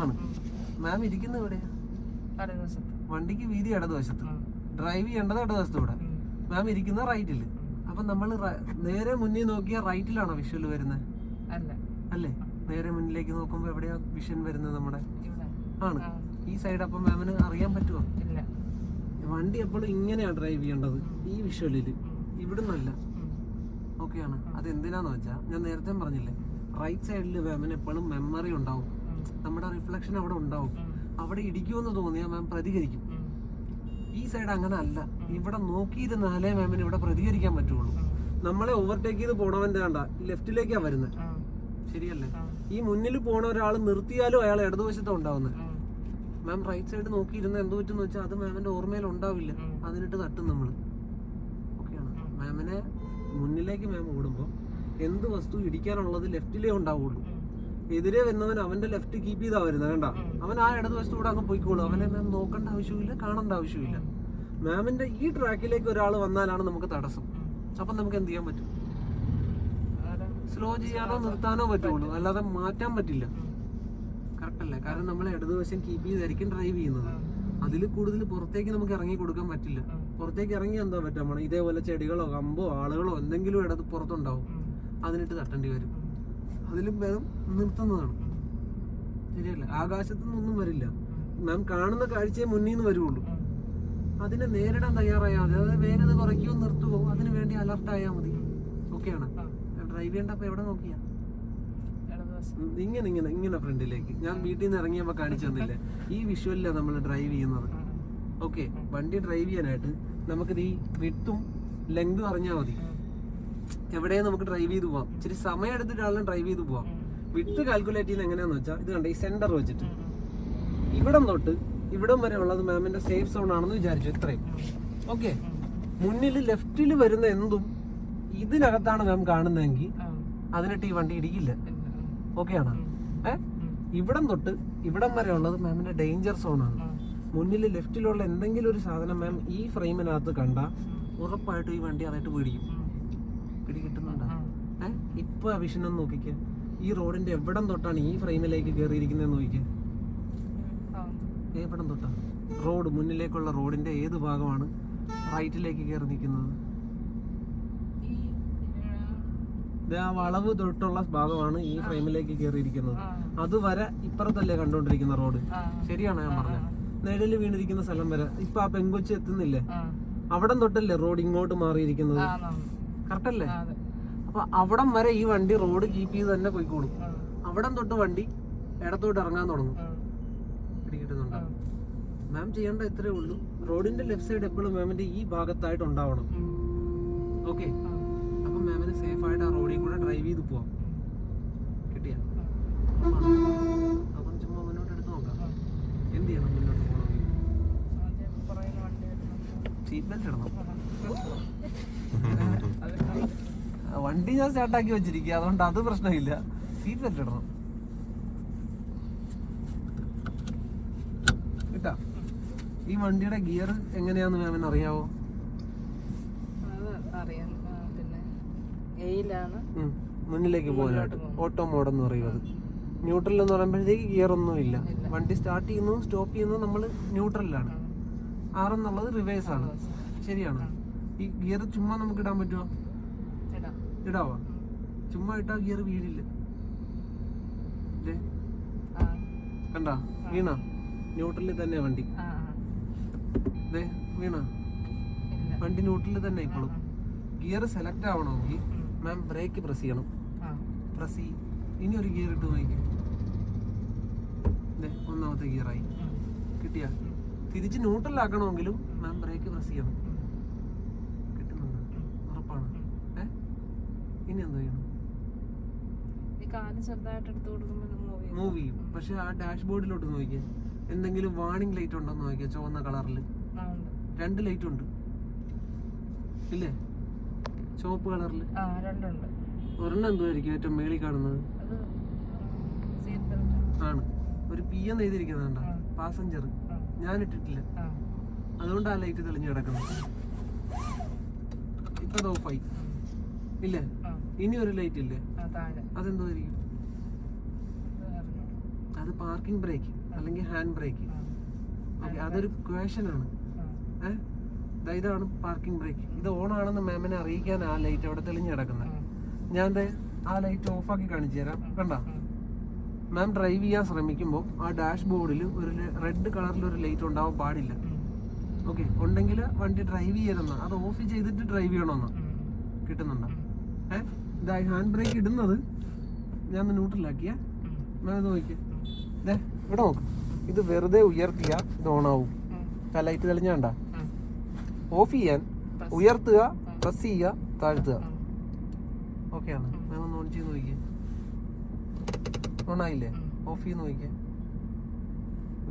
ആണ്? മാം ഇരിക്കുന്നത് എവിടെയാ? വണ്ടിക്ക് വീതി ഇടതുവശത്ത്. ഡ്രൈവ് ചെയ്യേണ്ടത് ഇടതുവശത്ത് കൂടെ മാം ഇരിക്കുന്ന റൈറ്റിൽ അപ്പൊ നമ്മൾ നേരെ മുന്നിൽ നോക്കിയ റൈറ്റിലാണോ വിഷ്വൽ വരുന്നത്? അല്ല. നേരെ മുന്നിലേക്ക് നോക്കുമ്പോ എവിടെയാ വിഷൻ വരുന്നത് നമ്മുടെ? ആണ്. ഈ സൈഡ് അപ്പം മാമിന് അറിയാൻ പറ്റുമോ വണ്ടി എപ്പോഴും ഇങ്ങനെയാ ഡ്രൈവ് ചെയ്യേണ്ടത്. ഈ വിഷ്വലിൽ. ഇവിടുന്നല്ല ഓക്കെ ഓക്കെയാണ് അത് എന്തിനാന്ന് വെച്ചാൽ ഞാൻ നേരത്തെ പറഞ്ഞില്ലേ റൈറ്റ് സൈഡിൽ മാമിന് എപ്പോഴും മെമ്മറി ഉണ്ടാവും. നമ്മുടെ റിഫ്ലക്ഷൻ അവിടെ ഉണ്ടാവും. അവിടെ ഇടിക്കുമെന്ന് തോന്നിയാൽ മാം പ്രതികരിക്കും. ഈ സൈഡ് അങ്ങനെ അല്ല ഇവിടെ നോക്കിയിരുന്നാലേ മാമിന് ഇവിടെ പ്രതികരിക്കാൻ പറ്റുള്ളൂ. നമ്മളെ ഓവർടേക്ക് ചെയ്ത് പോണവന്റെ കണ്ട ലെഫ്റ്റിലേക്കാ വരുന്നത് ശരിയല്ലേ? ഈ മുന്നിൽ പോണ ഒരാൾ നിർത്തിയാലും അയാൾ ഇടതുവശത്താണ് ഉണ്ടാവുന്നത് മാം റൈറ്റ് സൈഡ് നോക്കിയിരുന്ന എന്ത് പറ്റുമെന്ന് വെച്ചാൽ അത് മാമിന്റെ ഓർമ്മയിൽ ഉണ്ടാവില്ല. അതിനിട്ട് തട്ടും നമ്മൾ ഓക്കെയാണ്. മാമിനെ മുന്നിലേക്ക് മാം ഓടുമ്പോൾ എന്ത് വസ്തു ഇടിക്കാനുള്ളത് ലെഫ്റ്റിലേ ഉണ്ടാവുള്ളൂ. എതിരെ വരുന്നവൻ അവന്റെ ലെഫ്റ്റ് കീപ്പ് ചെയ്താ വരുന്നത് കണ്ട അവൻ ആ ഇടതുവശത്തൂടെ അങ്ങ് പോയിക്കോളൂ അവനെ മാം നോക്കേണ്ട ആവശ്യമില്ല കാണേണ്ട ആവശ്യമില്ല മാമിന്റെ ഈ ട്രാക്കിലേക്ക് ഒരാൾ വന്നാലാണ് നമുക്ക് തടസ്സം. അപ്പം നമുക്ക് എന്ത് ചെയ്യാൻ പറ്റും സ്ലോ ചെയ്യാനോ നിർത്താനോ പറ്റുള്ളൂ അല്ലാതെ മാറ്റാൻ പറ്റില്ല കറക്റ്റല്ല കാരണം നമ്മൾ ഇടതുവശം കീപ്പ് ചെയ്തായിരിക്കും ഡ്രൈവ് ചെയ്യുന്നത്. അതിൽ കൂടുതൽ പുറത്തേക്ക് നമുക്ക് ഇറങ്ങി കൊടുക്കാൻ പറ്റില്ല. പുറത്തേക്ക് ഇറങ്ങി എന്താ പറ്റുക ഇതേപോലെ ചെടികളോ കമ്പോ ആളുകളോ എന്തെങ്കിലും ഇടത് പുറത്തുണ്ടാവും. അതിനിട്ട് തട്ടേണ്ടി വരും. അതിലും ഭേദം നിർത്തുന്നതാണ്. ശരിയല്ല? ആകാശത്തു നിന്നൊന്നും വരില്ല. നാം കാണുന്ന കാഴ്ചയെ മുന്നിൽ നിന്ന് വരുള്ളൂ അതിനെ നേരിടാൻ തയ്യാറായാൽ മതി. അതായത് വേഗത കുറയ്ക്കുകയോ നിർത്തുകയോ അതിന് വേണ്ടി അലർട്ട് ആയാൽ മതി. ഓക്കെയാണ് ആണ്? ഡ്രൈവ് ചെയ്യേണ്ടപ്പോൾ എവിടെ നോക്കിയാ? ഇങ്ങനെ ഇങ്ങനെ ഇങ്ങനെ ഫ്രണ്ടിലേക്ക്. ഞാൻ വീട്ടിൽ നിന്ന് ഇറങ്ങിയപ്പോൾ കാണിച്ചു തന്നില്ലേ? ഈ വിഷ്വലിലാണ് നമ്മൾ ഡ്രൈവ് ചെയ്യുന്നത്. ഓക്കെ വണ്ടി ഡ്രൈവ് ചെയ്യാനായിട്ട് നമുക്കിത് ഈ വിട്ടും ലെങ്ത് അറിഞ്ഞാൽ മതി. എവിടെയും നമുക്ക് ഡ്രൈവ് ചെയ്ത് പോവാം. ഇച്ചിരി സമയം എടുത്തിട്ടാണെങ്കിലും ഡ്രൈവ് ചെയ്ത് പോവാം. വിട്ട് കാൽക്കുലേറ്റ് ചെയ്യുന്നത് എങ്ങനെയാന്ന് വെച്ചാൽ ഇത് കണ്ട ഈ സെന്റർ വെച്ചിട്ട്. ഇവിടം തൊട്ട് ഇവിടം വരെ ഉള്ളത് മാമിന്റെ സേഫ് സോൺ ആണെന്ന് വിചാരിച്ചു ഇത്രയും. ഓക്കെ മുന്നിൽ ലെഫ്റ്റിൽ വരുന്ന എന്തും ഇതിനകത്താണ് മാം കാണുന്നതെങ്കിൽ. അതിനിട്ട് ഈ വണ്ടി ഇടിക്കില്ല. ഓക്കെ ആണോ? ഏഹ് ഏ? ഇവിടം തൊട്ട് ഇവിടം വരെ ഉള്ളത് മാമിന്റെ ഡേഞ്ചർ സോൺ ആണ്. മുന്നിൽ ലെഫ്റ്റിലുള്ള എന്തെങ്കിലും ഒരു സാധനം മാം ഈ ഫ്രെയിമിനകത്ത് കണ്ട. ഉറപ്പായിട്ടും ഈ വണ്ടി അതായിട്ട് പിടിക്കും. പിടി കിട്ടുന്നുണ്ടോ? ഏഹ് ഇപ്പൊ ഒന്ന് നോക്കിക്കേ. ഈ റോഡിന്റെ എവിടം തൊട്ടാണ് ഈ ഫ്രെയിമിലേക്ക് കയറിയിരിക്കുന്നതെന്ന് നോക്കിക്കേ. എവിടം തൊട്ടാ? റോഡ് മുന്നിലേക്കുള്ള റോഡിന്റെ ഏത് ഭാഗമാണ് റൈറ്റിലേക്ക് കയറി നിൽക്കുന്നത്? ആ വളവ് തൊട്ടുള്ള ഭാഗമാണ് ഈ ഫ്രെയിമിലേക്ക് കയറിയിരിക്കുന്നത്. അതുവരെ ഇപ്പുറത്തല്ലേ കണ്ടുകൊണ്ടിരിക്കുന്ന റോഡ്? ശരിയാണ് ഞാൻ പറഞ്ഞത്. നിഴൽ വീണിരിക്കുന്ന സ്ഥലം വരെ. ഇപ്പൊ ആ പെങ്കൊച്ചി എത്തുന്നില്ലേ? അവിടം തൊട്ടല്ലേ റോഡ് ഇങ്ങോട്ട് മാറിയിരിക്കുന്നത്. കറക്റ്റ് അല്ലേ. അപ്പൊ അവിടം വരെ ഈ വണ്ടി റോഡ് കീപ്പ് ചെയ്ത് തന്നെ പോയിക്കോളും. അവിടം തൊട്ട് വണ്ടി ഇടത്തോട്ട് ഇറങ്ങാൻ തുടങ്ങും. പിടികിട്ടുന്നുണ്ടോ. മാം ചെയ്യേണ്ട ഇത്രേ ഉള്ളൂ. റോഡിന്റെ ലെഫ്റ്റ് സൈഡ് എപ്പോഴും മാമിന്റെ ഈ ഭാഗത്തായിട്ട് ഉണ്ടാവണം. ഓക്കെ അപ്പൊ മാമിന് സേഫ് ആയിട്ട് ആ റോഡിൽ കൂടെ ഡ്രൈവ് ചെയ്ത് പോവാം. കിട്ടിയ? അപ്പം ചുമ്മാ മുന്നോട്ട് എടുത്ത് നോക്കാം. എന്ത് ചെയ്യണം മുന്നോട്ട് പോകണമെങ്കിൽ? വരുന്നു. സീറ്റ് ബെൽറ്റ് ഇടണം. വണ്ടി ഞാൻ സ്റ്റാർട്ടാക്കി വെച്ചിരിക്കുക അതുകൊണ്ട് അത് പ്രശ്നമില്ല. സീറ്റ് ബെൽറ്റ് ഇടണം. കിട്ടാ ഈ വണ്ടിയുടെ ഗിയർ എങ്ങനെയാന്ന് മാമിന് അറിയാവോ? മുന്നിലേക്ക് പോകാനായിട്ട്. ഓട്ടോ മോഡ് എന്ന് പറയുന്നത് ന്യൂട്രൽ എന്ന് പറയുമ്പോഴത്തേക്ക് ഗിയർ ഒന്നും ഇല്ല. വണ്ടി സ്റ്റാർട്ട് ചെയ്യുന്നു സ്റ്റോപ്പ് ചെയ്യുന്നു നമ്മൾ ന്യൂട്രലിലാണ് ആർ എന്നുള്ളത് റിവേഴ്സ് ആണ്. ശരിയാണ്? ഈ ഗിയർ ചുമ്മാ നമുക്ക് ഇടാൻ പറ്റുമോ ഇടാവോ? ചുമ്മാ ഇട്ടാ ഗിയർ വീഴില്ല. കണ്ടാ? വീണ? ന്യൂട്രലിൽ തന്നെ വണ്ടി. വീണ? വണ്ടി ന്യൂട്രലിൽ തന്നെ ഇപ്പോഴും ഗിയർ സെലക്ട് ആവണമെങ്കിൽ മാം ബ്രേക്ക് പ്രസ് ചെയ്യണം. പ്രസ് ചെയ്യും ഇനി ഒരു ഗിയർ ഇട്ട് നോക്കി ഒന്നാമത്തെ ഗിയറായി. കിട്ടിയ. തിരിച്ച് ന്യൂട്രലാക്കണമെങ്കിലും മാം ബ്രേക്ക് പ്രസ് ചെയ്യണം ഉം. കിട്ടുന്നുണ്ട് ഉം. ഉറപ്പാണ് ഉം. ഏ ഇനി എന്തോ ചെയ്യണം മൂവ് ചെയ്യും. പക്ഷെ ആ ഡാഷ്ബോർഡിലോട്ട് നോക്കിയേ. എന്തെങ്കിലും വാണിംഗ് ലൈറ്റ് ഉണ്ടോ എന്ന് നോക്കിയേ ചുവന്ന കളറിൽ രണ്ട് ലൈറ്റ് ഉണ്ട്. ഇല്ലേ? ചുവപ്പ് കളറിൽ ഒരെണ്ണം എന്തുമായിരിക്കും ഏറ്റവും മേളിൽ കാണുന്നത്? ആണ്. ഒരു പി എന്ന് എഴുതിയിരിക്കുന്നുണ്ട്. പാസഞ്ചർ. ഞാൻ ഇട്ടിട്ടില്ല അതുകൊണ്ട് ആ ലൈറ്റ് തെളിഞ്ഞു കിടക്കുന്നത്. ഇപ്പൊ ഓഫായി ഇല്ലേ? ഇനി ഒരു ലൈറ്റ് ഇല്ലേ? ആ താഴെ. അതെന്തോ ആയിരിക്കും അത് പാർക്കിംഗ് ബ്രേക്ക് അല്ലെങ്കിൽ ഹാൻഡ് ബ്രേക്ക് ഓക്കെ അതൊരു ക്വേഷൻ ആണ്. ഏഹ് ഇതാണ് പാർക്കിംഗ് ബ്രേക്ക് ഇത് ഓൺ ആണെന്ന് മാമിനെ അറിയിക്കാൻ ആ ലൈറ്റ് അവിടെ തെളിഞ്ഞു കിടക്കുന്നത് ഞാൻ ആ ലൈറ്റ് ഓഫ് ആക്കി കാണിച്ചു തരാം. കണ്ട? മാം ഡ്രൈവ് ചെയ്യാൻ ശ്രമിക്കുമ്പോൾ ആ ഡാഷ് ബോർഡിൽ ഒരു റെഡ് കളറിൽ ഒരു ലൈറ്റ് ഉണ്ടാവാൻ പാടില്ല. ഓക്കെ ഉണ്ടെങ്കിൽ വണ്ടി ഡ്രൈവ് ചെയ്യരുന്ന അത് ഓഫ് ചെയ്തിട്ട് ഡ്രൈവ് ചെയ്യണമെന്ന് കിട്ടുന്നുണ്ടോ? ഏഹ് ഇതാ ഹാൻഡ് ബ്രേക്ക് ഇടുന്നത് ഞാൻ ന്യൂട്രലാക്കിയ നോക്കിയേ. ദേ ഇവിടെ നോക്ക്. ഇത് വെറുതെ ഉയർത്തിയ ഇത് ഓണാവും ആവും. ലൈറ്റ് തെളിഞ്ഞാണ്ട ഓഫ് ചെയ്യാൻ ഉയർത്തുക പ്രസ് ചെയ്യുക താഴ്ത്തുക. ഓക്കെ ആണ്? ഞാൻ ഒന്ന് ഓൺ ചെയ്ത് നോക്കിയേ. ഓണായില്ലേ ഓഫ് ചെയ്ത് നോക്കിയേ.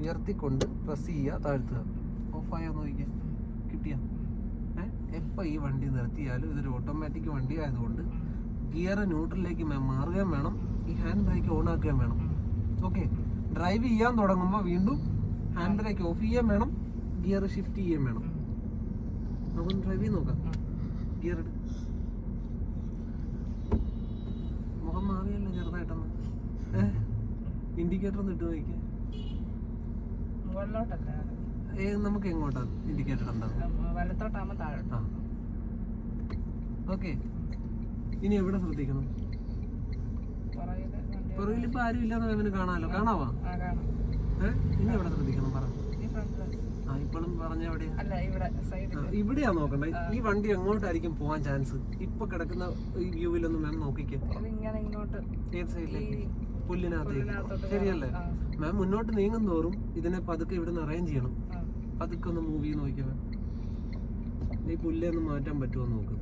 ഉയർത്തിക്കൊണ്ട് പ്രസ് ചെയ്യുക താഴ്ത്തുക. ഓഫായോ നോക്കിയേ. കിട്ടിയ. എപ്പോൾ ഈ വണ്ടി നിർത്തിയാലും ഇതൊരു ഓട്ടോമാറ്റിക് വണ്ടി ആയതുകൊണ്ട് ഗിയർ ന്യൂട്രലിലേക്ക് മാറുകയും വേണം. ഈ ഹാൻഡ് ബ്രേക്ക് ഓൺ ആക്കുകയും വേണം. ഓക്കെ ഡ്രൈവ് ചെയ്യാൻ തുടങ്ങുമ്പോൾ വീണ്ടും ഹാൻഡ് ബ്രേക്ക് ഓഫ് ചെയ്യാൻ വേണം. ഗിയർ ഷിഫ്റ്റ് ചെയ്യാൻ വേണം. നമുക്കൊന്ന് ഡ്രൈവ് ചെയ്ത് നോക്കാം. ഗിയർ മുഖം മാറിയല്ലോ ചെറുതായിട്ടൊന്ന്? ഏഹ് ഇൻഡിക്കേറ്റർ ഒന്ന് ഇട്ട് നോക്കിയാൽ നമുക്ക് എങ്ങോട്ടാ? ഇൻഡിക്കേറ്റർ ഉണ്ടാവും ഓക്കെ ഇനി എവിടെ ശ്രദ്ധിക്കണം? പുറകിൽ ഇപ്പൊ ആരും ഇല്ലാന്ന് മാമിന് കാണാമല്ലോ. കാണാവാ? ഇനി എവിടെ ശ്രദ്ധിക്കണം പറ. ആ ഇപ്പോഴും പറഞ്ഞ എവിടെയാ? ഇവിടെയാ നോക്കണ്ടേ. ഈ വണ്ടി എങ്ങോട്ടായിരിക്കും പോവാൻ ചാൻസ് ഇപ്പൊ കിടക്കുന്ന ഈ വ്യൂവിലൊന്നും മാം നോക്കിക്കേ. ഏത് സൈഡിലേക്ക് പുല്ലിനകത്തേക്ക് ശരിയല്ലേ. മാം മുന്നോട്ട് നീങ്ങും തോറും ഇതിനെ പതുക്കെ ഇവിടെ നിന്ന് അറേഞ്ച് ചെയ്യണം. പതുക്കെ ഒന്ന് മൂവി നോക്കിയാൽ ഈ പുല്ലെ ഒന്ന് മാറ്റാൻ പറ്റുമോ നോക്ക്.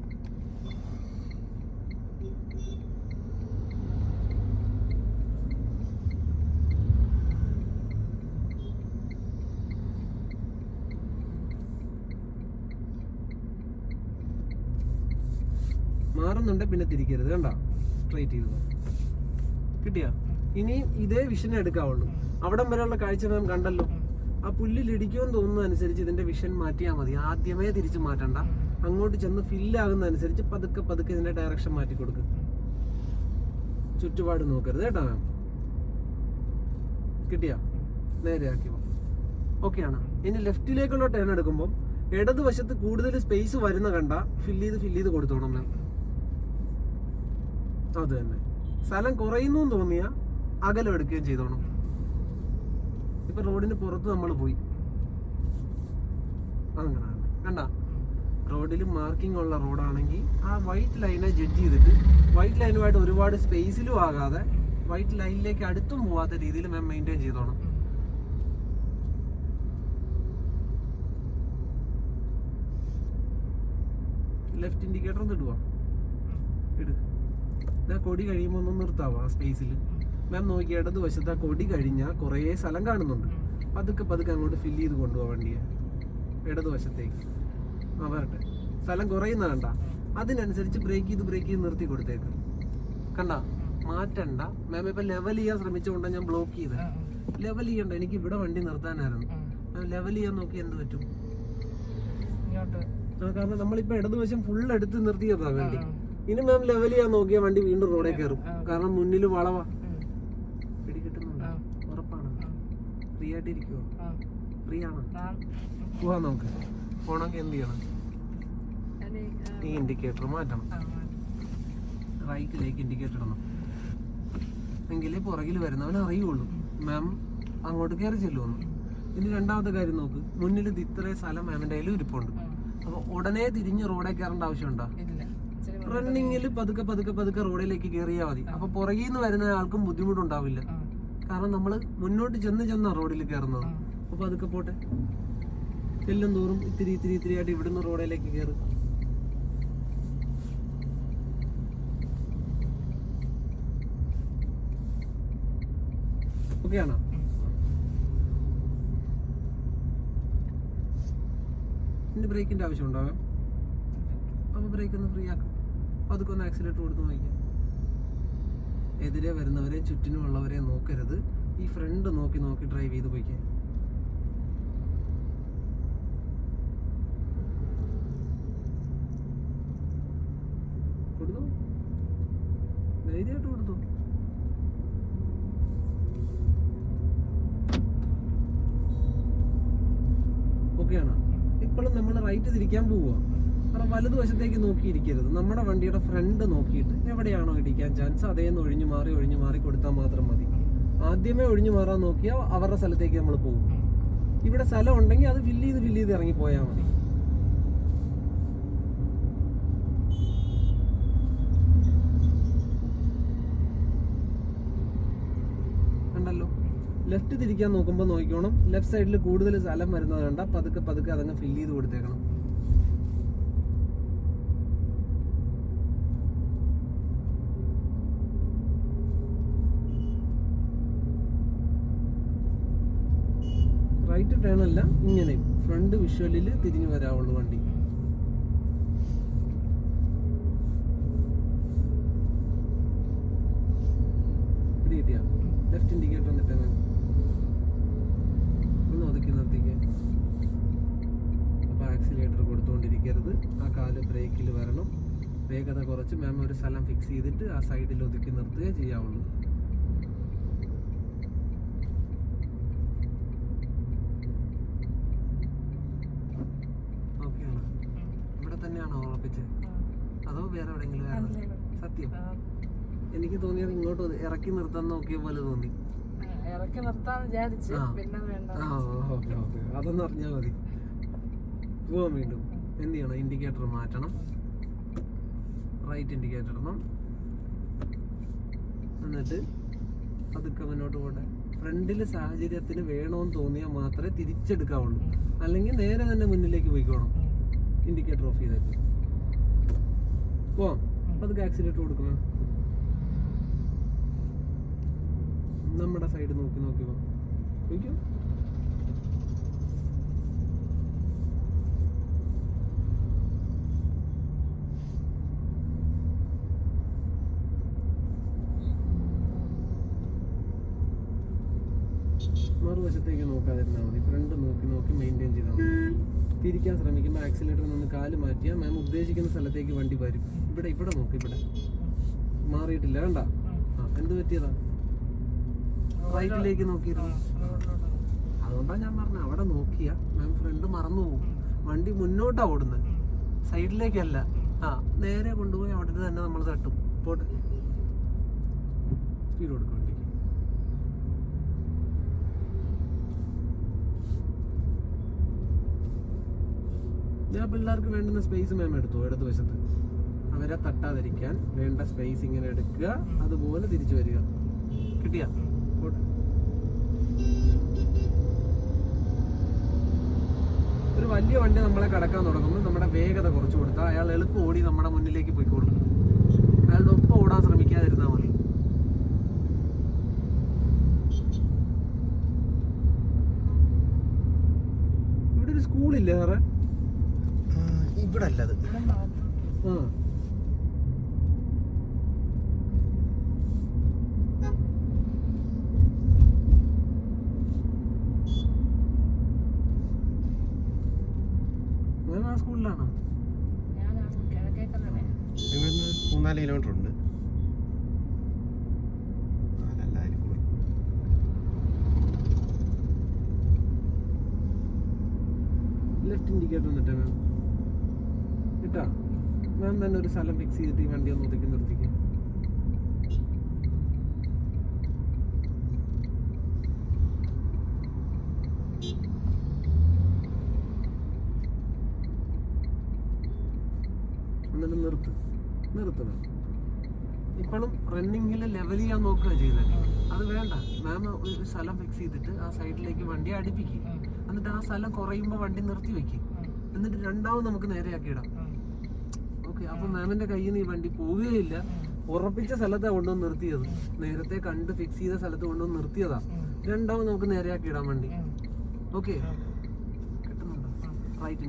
മാറുന്നുണ്ട് പിന്നെ തിരിക്കരുത് കണ്ടോ? സ്ട്രേറ്റ് ചെയ്ത് കിട്ടിയ? ഇനിയും ഇതേ വിഷൻ എടുക്കാവുള്ളൂ. അവിടം വരെയുള്ള കാഴ്ച നാം കണ്ടല്ലോ. ആ പുല്ലിൽ ഇടിക്കുമെന്ന് തോന്നുന്ന അനുസരിച്ച് ഇതിന്റെ വിഷൻ മാറ്റിയാൽ മതി. ആദ്യമേ തിരിച്ചു മാറ്റണ്ട. അങ്ങോട്ട് ചെന്ന് ഫില്ലാകുന്ന അനുസരിച്ച് പതുക്കെ പതുക്കെ ഇതിന്റെ ഡയറക്ഷൻ മാറ്റി കൊടുക്ക. ചുറ്റുപാട് നോക്കരുത് കേട്ടോ മാം. കിട്ടിയാ? നേരെ ആക്കി ഓക്കെയാണ് ഇനി ലെഫ്റ്റിലേക്കുള്ള ടേൺ എടുക്കുമ്പോൾ ഇടതുവശത്ത് കൂടുതൽ സ്പേസ് വരുന്ന കണ്ട ഫില്ല് ചെയ്ത് ഫില്ല് ചെയ്ത് കൊടുത്തോണം മാം. അത് തന്നെ. സ്ഥലം കുറയുന്നു തോന്നിയ അകലം എടുക്കുകയും ചെയ്തോണം. ഇപ്പൊ റോഡിന് പുറത്ത് നമ്മൾ പോയി. അങ്ങനെ കണ്ട? റോഡിൽ മാർക്കിംഗ് ഉള്ള റോഡാണെങ്കിൽ ആ വൈറ്റ് ലൈനെ ജഡ്ജ് ചെയ്തിട്ട് വൈറ്റ് ലൈനുമായിട്ട് ഒരുപാട് സ്പേസിലും ആകാതെ വൈറ്റ് ലൈനിലേക്ക് അടുത്തും പോവാത്ത രീതിയിൽ മാം മെയിന്റെയിൻ ചെയ്തോണം. ലെഫ്റ്റ് ഇൻഡിക്കേറ്റർ ഒന്ന് ഇടുക ഇട്. ഇതാ കൊടി കഴിയുമ്പോൾ ഒന്ന് നിർത്താവോ ആ സ്പേസിൽ മാം നോക്കി ഇടത് വശത്ത് ആ കൊടി കഴിഞ്ഞാൽ കുറേ സ്ഥലം കാണുന്നുണ്ട്. പതുക്കെ പതുക്കെ അങ്ങോട്ട് ഫില്ല് ചെയ്ത് കൊണ്ടുപോകാം വണ്ടിയെ. ഇടത് വശത്തേക്ക് ആ വരട്ടെ. സ്ഥലം കുറയുന്ന കണ്ട? അതിനനുസരിച്ച് ബ്രേക്ക് ചെയ്ത് ബ്രേക്ക് ചെയ്ത് നിർത്തി കൊടുത്തേക്ക്. കണ്ട? മാറ്റണ്ട. മാം ഇപ്പം ലെവൽ ചെയ്യാൻ ശ്രമിച്ചുകൊണ്ടാണ് ഞാൻ ബ്ലോക്ക് ചെയ്തത് ലെവൽ ചെയ്യണ്ട. എനിക്ക് ഇവിടെ വണ്ടി നിർത്താനായിരുന്നു. മാം ലെവൽ ചെയ്യാൻ നോക്കി എന്ത് പറ്റും? ആ, കാരണം നമ്മളിപ്പോൾ ഇടതുവശം ഫുൾ എടുത്ത് നിർത്തിയതാണ് വണ്ടി. ഇനി മാം ലെവൽ ചെയ്യാൻ നോക്കിയാൽ വണ്ടി വീണ്ടും റോഡിൽ കയറും. കാരണം മുന്നിൽ വളവാ. പിടി കിട്ടുന്നുണ്ടോ. ഉറപ്പാണ്. ഫ്രീ ആയിട്ടിരിക്കുവോ ആ. ഫ്രീ ആണോ? ആ. പോവാൻ നമുക്ക്. പോണമെങ്കിൽ എന്ത് ചെയ്യണം? ഈ ഇൻഡിക്കേറ്റർ മാറ്റണം. റൈറ്റിലേക്ക് ഇൻഡിക്കേറ്റർ ഇടണം. എങ്കിലേ പുറകിൽ വരുന്നവൻ അറിയുള്ളൂ. മാം അങ്ങോട്ട് കയറി ചെല്ലുമെന്ന് ഇനി രണ്ടാമത്തെ കാര്യം നോക്ക്. മുന്നിൽ ഇത് ഇത്രയും സ്ഥലം മാമിന്റെ കയ്യിൽ ഇരിപ്പുണ്ട്. അപ്പോൾ ഉടനെ തിരിഞ്ഞ് റോഡേ കയറേണ്ട ആവശ്യമുണ്ടോ? റണ്ണിങ്ങിൽ പതുക്കെ പതുക്കെ പതുക്കെ റോഡിലേക്ക് കയറിയാൽ മതി. അപ്പൊ പുറകിൽ നിന്ന് വരുന്ന ആൾക്കും ബുദ്ധിമുട്ടുണ്ടാവില്ല. കാരണം നമ്മൾ മുന്നോട്ട് ചെന്ന് ചെന്നാ റോഡിൽ കയറുന്നത്. അപ്പൊ പതുക്കെ പോട്ടെ. എല്ലാം തോറും ഇത്തിരി ഇത്തിരി ഇത്തിരി ആയിട്ട് ഇവിടുന്ന് റോഡിലേക്ക് കയറും ഓക്കെയാണോ ഇനി ബ്രേക്കിന്റെ ആവശ്യം ഉണ്ടാവാം അപ്പൊ ബ്രേക്ക് ഒന്ന് ഫ്രീ ആക്കും. പതുക്കെ ഒന്ന് ആക്സിലേറ്റർ കൊടുത്ത് നോക്കിക്കാം. എതിരെ വരുന്നവരെ ചുറ്റിനുമുള്ളവരെ നോക്കരുത്. ഈ ഫ്രണ്ട് നോക്കി നോക്കി ഡ്രൈവ് ചെയ്ത് പോയിക്കാം. കൊടുത്തു? ധൈര്യമായിട്ട് കൊടുത്തു. ഓക്കെയാണോ ഇപ്പോഴും നമ്മൾ റൈറ്റ് തിരിക്കാൻ പോവുക കാരണം വലതുവശത്തേക്ക് നോക്കിയിരിക്കരുത്. നമ്മുടെ വണ്ടിയുടെ ഫ്രണ്ട് നോക്കിയിട്ട് എവിടെയാണോ ഇടിക്കാൻ ചാൻസ് അതേന്ന് ഒഴിഞ്ഞു മാറി ഒഴിഞ്ഞു മാറി കൊടുത്താൽ മാത്രം മതി. ആദ്യമേ ഒഴിഞ്ഞു മാറാൻ നോക്കിയാൽ അവരുടെ സ്ഥലത്തേക്ക് നമ്മൾ പോകും. ഇവിടെ സ്ഥലം ഉണ്ടെങ്കിൽ അത് ഫില്ല് ചെയ്ത് ഫില്ല് ചെയ്ത് ഇറങ്ങി പോയാൽ മതി. കണ്ടല്ലോ? ലെഫ്റ്റ് തിരിക്കാൻ നോക്കുമ്പോൾ നോക്കിക്കോണം. ലെഫ്റ്റ് സൈഡിൽ കൂടുതൽ സ്ഥലം വരുന്നത് കണ്ട പതുക്കെ പതുക്കെ അതങ്ങ് ഫില്ല് ചെയ്ത് കൊടുത്തേക്കണം. റൈറ്റ് ടേൺ അല്ല ഇങ്ങനെ ഫ്രണ്ട് വിഷ്വലിൽ തിരിഞ്ഞു വരാവുള്ളൂ വണ്ടി. ഇൻഡിക്കേറ്റർ ആ ബ്രേക്കിൽ വരണം. വേഗത കുറച്ച്. മാം ഒരു സ്ഥലം ഫിക്സ് ചെയ്തിട്ട് ആ സൈഡിൽ ഒതുക്കി നിർത്തുകയേ ചെയ്യാവുള്ളൂ ഓക്കെയാണ് ഇവിടെ ഉറപ്പിച്ചത് അതോ വേറെ എവിടെയെങ്കിലും സത്യം? എനിക്ക് തോന്നിയത് ഇങ്ങോട്ട് ഇറക്കി നിർത്താൻ നോക്കിയ പോലെ തോന്നി. ഇറക്കി നിർത്താന്ന് വിചാരിച്ചു. പിന്നെ വേണ്ട. അതൊന്ന് അറിഞ്ഞാൽ മതി. പോവാൻ വീണ്ടും. എന്ത് ചെയ്യണം? ഇൻഡിക്കേറ്റർ മാറ്റണം. റൈറ്റ് ഇൻഡിക്കേറ്റർ ഇടണം. എന്നിട്ട് പതുക്കെ മുന്നോട്ട് പോട്ടെ ഫ്രണ്ടിൽ സാഹചര്യത്തിന് വേണമെന്ന് തോന്നിയാൽ മാത്രമേ തിരിച്ചെടുക്കാവുള്ളൂ. അല്ലെങ്കിൽ നേരെ തന്നെ മുന്നിലേക്ക് പോയിക്കോണം ഇൻഡിക്കേറ്റർ ഓഫ് ചെയ്തിട്ട് പോവാം പതുക്കെ ആക്സിലേറ്റർ കൊടുക്കണം നമ്മുടെ സൈഡ് നോക്കി നോക്കി പോവാം പോയിക്കോ മറുവശത്തേക്ക് നോക്കാതിരുന്നാൽ മതി. ഫ്രണ്ട് നോക്കി നോക്കി മെയിന്റെയിൻ തിരിക്കാൻ ശ്രമിക്കുമ്പോൾ ആക്സിലേറ്ററിൽ നിന്ന് കാൽ മാറ്റിയാൽ മാം ഉദ്ദേശിക്കുന്ന സ്ഥലത്തേക്ക് വണ്ടി വരും. ഇവിടെ ഇവിടെ നോക്ക് ഇവിടെ. മാറിയിട്ടില്ല വേണ്ട ആ എന്ത് പറ്റിയതാ? റൈറ്റിലേക്ക് നോക്കിയിരുന്നു അതുകൊണ്ടാണ് ഞാൻ പറഞ്ഞത് അവിടെ നോക്കിയ മാം ഫ്രണ്ട് മറന്നു പോകും. വണ്ടി മുന്നോട്ടാ ഓടുന്നത് സൈഡിലേക്കല്ല. ആ നേരെ കൊണ്ടുപോയി അവിടെ തന്നെ നമ്മൾ തട്ടും. പോട്ടെ. സ്പീഡ് കൊടുക്കും ഞാൻ പിള്ളേർക്ക് വേണ്ടുന്ന സ്പേസ് മാം എടുത്തു ഇടത് വശത്ത് അവരെ തട്ടാതിരിക്കാൻ വേണ്ട സ്പേസ് ഇങ്ങനെ എടുക്കുക അതുപോലെ തിരിച്ചു വരിക. കിട്ടിയ? ഒരു വലിയ വണ്ടി നമ്മളെ കടക്കാൻ തുടങ്ങുമ്പോൾ നമ്മുടെ വേഗത കുറച്ചു കൊടുത്താൽ അയാൾ എളുപ്പം ഓടി നമ്മുടെ മുന്നിലേക്ക് പോയിക്കോളും. അയാളുടെ ഒപ്പം ഓടാൻ ശ്രമിക്കാതിരുന്നാൽ മതി. ഇവിടെ ഒരു സ്കൂളില്ലേ സാറേ? ഇവിടെ അല്ലത് സ്കൂളിലാണോ? ഇവിടുന്ന് മൂന്നാൽ കിലോമീറ്റർ ഉണ്ട്. ലെഫ്റ്റ് ഇൻഡിക്കേറ്റർ എന്നിട്ട് മാം കേട്ടാ മാം തന്നെ ഒരു സ്ഥലം ഫിക്സ് ചെയ്തിട്ട് ഈ വണ്ടി ഒന്ന് ഒതുക്കി നിർത്തിക്കും. എന്നിട്ട് നിർത്ത്. നിർത്തണം ഇപ്പോഴും റണ്ണിങ്ങിൽ ലെവൽ ചെയ്യാൻ നോക്കുക ചെയ്താൽ അത് വേണ്ട. മാം ഒരു സ്ഥലം ഫിക്സ് ചെയ്തിട്ട് ആ സൈഡിലേക്ക് വണ്ടി അടുപ്പിക്കും. എന്നിട്ട് ആ സ്ഥലം കുറയുമ്പോൾ വണ്ടി നിർത്തി വെക്കും. എന്നിട്ട് രണ്ടാമത് നമുക്ക് നേരെയാക്കി ഇടാം. ഓക്കെ അപ്പൊ മാമിന്റെ കയ്യിൽ നിന്ന് ഈ വണ്ടി പോവുകയില്ല. ഉറപ്പിച്ച സ്ഥലത്താണ് കൊണ്ടുവന്ന് നിർത്തിയത്. നേരത്തെ കണ്ട് ഫിക്സ് ചെയ്ത സ്ഥലത്ത് കൊണ്ടുവന്ന് നിർത്തിയതാ. രണ്ടാമത് നമുക്ക് നേരെയാക്കി ഇടാൻ വണ്ടി. ഓക്കെ കിട്ടുന്നുണ്ടോ? റൈറ്റ്